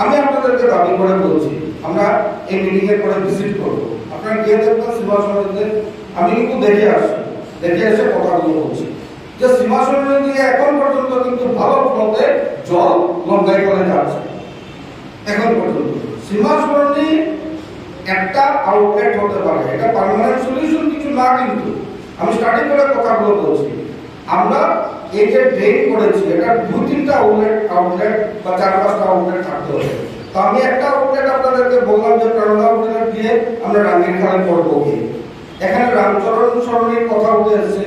আমি আপনাদেরকে দাবি করে বলছি, আমরা এই মিটিং এর পরে ভিজিট করব। আপনারা গিয়ে দেখবেন সীমাসন নদীতে আমি কিন্তু দেখে আসছি, দেখে এসে কথাগুলো বলছি। যে সীমাসন নদী এখন পর্যন্ত কিন্তু ভালো ফ্লোতে জল লঙ্কাই করে যাচ্ছে। এখন পর্যন্ত। সীমাসন নদী একটা আউটলেট হতে পারে, এটা পার্মানেন্ট সলিউশন কিছু না কিন্তু, আমি স্টার্টিং করে কথাগুলো বলছি। আমরা এই যে ড্রেন করেছি। এটা দু তিনটা আউটলেট আউটলেট বা চার পাঁচটা আউটলেট থাকতে হবে। তো আমি একটা আউটলেট আপনাদেরকে বললাম যে প্রেরণা আউটলেট দিয়ে আমরা রাঙ্গির খালে কি এখানে রামচরণ সরণির কথা উঠে এসেছে।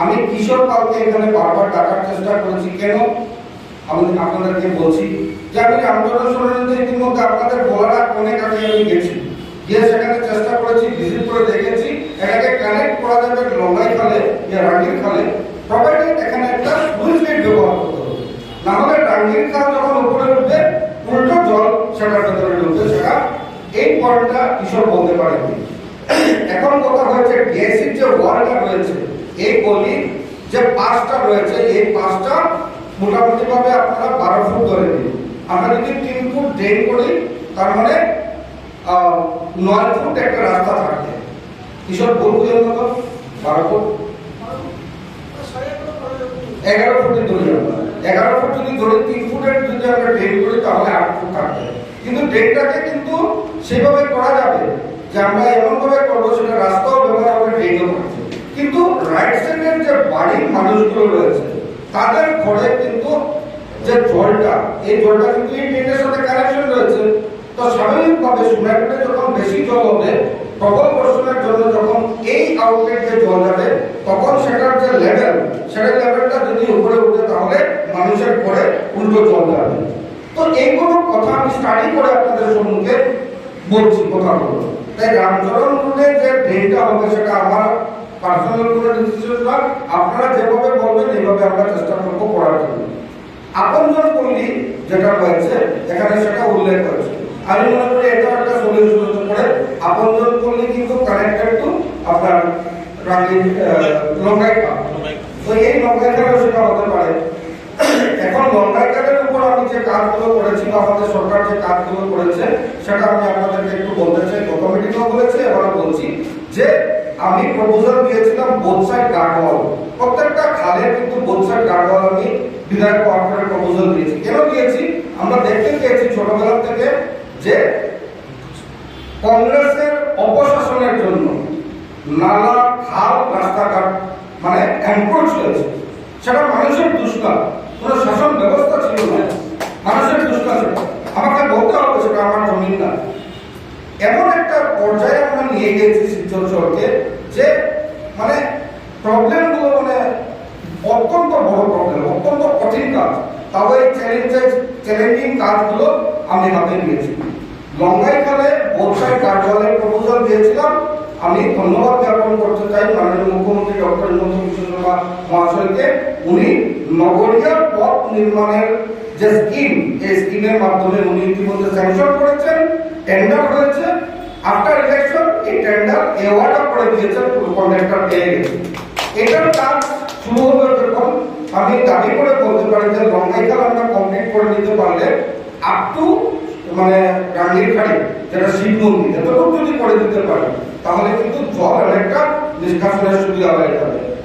আমি কিশোর পালকে এখানে বারবার ডাকার চেষ্টা করেছি। কেন? আমি আপনাদেরকে বলছি যে আমি রামচরণ সরণিতে ইতিমধ্যে আপনাদের বলার অনেক আগে আমি গেছি। গিয়ে সেখানে চেষ্টা করেছি ভিজিট করে দেখেছি। এটাকে কানেক্ট করা যাবে লঙ্গাই খালে, ইয়া রাঙ্গির খালে। প্রোভাইডেড এখানে একটা ব্যবহার করতে হবে। না হলে রাঙ্গির খাল যখন উপরে উঠবে, উল্টো জল সেটার ভেতরে ঢুকবে, সেটা এই পয়েন্টটা কিশোর বলতে পারেনি। এখন কথা হয়েছে ডিএসির যে ওয়ালটা রয়েছে, এই গলির যে পাঁচটা রয়েছে, এই পাঁচটা মোটামুটি ভাবে আপনারা বারো ফুট ধরে দিন আমরা যদি তিন ফুট ড্রেন করি, তার মানে নয় ফুট একটা রাস্তা থাকবে কিশোর বুঝলেন বারো ফুট? এগারো ফুটে ধরি আমরা এগারো ফুট যদি ধরে তিন ফুটের যদি আমরা ড্রেন করি, তাহলে আট ফুট থাকবে। কিন্তু ড্রেনটাকে কিন্তু সেভাবে করা যাবে যে আমরা এমনভাবে করব সেটা রাস্তাও ব্যবহার হবে ড্রেনও থাকছে কিন্তু রাইট সাইডের যে বাড়ির মানুষগুলো রয়েছে, তাদের ঘরে কিন্তু যে জলটা, এই জলটা কিন্তু এই ড্রেনের সাথে কানেকশন রয়েছে। তো স্বাভাবিকভাবে সুনাইপুরে যখন বেশি জল হবে, তখন বর্ষণের জন্য যখন এই আউটলেট জল যাবে, তখন সেটার যে লেভেল সেটার লেভেলটা যদি উপরে উঠে, তাহলে মানুষের পরে উল্টো জল যাবে। তো এইগুলো কথা আমি স্টাডি করে আপনাদের সম্মুখে বলছি কথাগুলো। তাই রামচরণ রুটে যে ড্রেনটা হবে, সেটা আমার পার্সোনাল কোনো ডিসিশন না আপনারা যেভাবে বলবেন, এইভাবে আমরা চেষ্টা করব করার জন্য। আপনজন পল্লী যেটা রয়েছে, এখানে সেটা উল্লেখ করেছে আমি মনে করি এটা একটা সলিউশন হতে পারে। আপনজন পল্লী কিন্তু কানেক্টেড টু আপনার রাঙ্গি লঙ্কাই তো এই লঙ্কাই সেটা হতে পারে। এখন লঙ্কাই কার্ডের উপর আমি যে কাজগুলো করেছি বা আমাদের সরকার যে কাজগুলো করেছে, সেটা আমি আপনাদেরকে একটু বলতে চাই। গত মিটিংও বলেছি এবারও বলছি যে আমি প্রপোজাল দিয়েছিলাম বোথ সাইড গার্ডওয়াল প্রত্যেকটা খালের কিন্তু বোথ সাইড গার্ডওয়াল আমি বিধায়ক কোয়ার্টারের প্রপোজাল দিয়েছি। কেন দিয়েছি? আমরা দেখতে পেয়েছি ছোটবেলা থেকে যে কংগ্রেসের অপশাসনের জন্য নালা খাল, রাস্তাঘাট মানে এনক্রোচ হয়েছে সেটা মানুষের দুষ্কার কোনো শাসন ব্যবস্থা ছিল না। মানুষের দুষ্কার ছিল। আমাকে বলতে হবে সেটা আমার জমিন না। এমন একটা পর্যায়ে আমরা নিয়ে গেছি শিলচর শহরকে, যে মানে প্রবলেমগুলো মানে অত্যন্ত বড় প্রবলেম অত্যন্ত কঠিন কাজ। তাও এই চ্যালেঞ্জের চ্যালেঞ্জিং কাজগুলো আমি হাতে নিয়েছি। লঙ্গাই খালে বোধসাই কার্যালয়ের প্রপোজাল দিয়েছিলাম। আমি ধন্যবাদ জ্ঞাপন করতে চাই মাননীয় মুখ্যমন্ত্রী ডক্টর হিমন্ত বিশ্ব শর্মা মহাশয়কে। উনি নগরীয় পথ নির্মাণের যে স্কিম, এই স্কিমের মাধ্যমে উনি ইতিমধ্যে স্যাংশন করেছেন টেন্ডার হয়েছে আফটার ইলেকশন এই টেন্ডার এওয়ার্ডও করে দিয়েছেন কন্ট্রাক্টর পেয়ে গেছে এটার কাজ শুরু হবে যখন আমি দাবি করে বলতে পারি যে লঙ্কাইকাল আমরা কমপ্লিট করে নিতে পারলে আপ টু মানে গাঙ্গির খাড়ি যেটা শিব মন্দির এতটুকু যদি করে দিতে পারে, তাহলে কিন্তু জল অনেকটা নিষ্কাশনের সুবিধা হয়ে যাবে।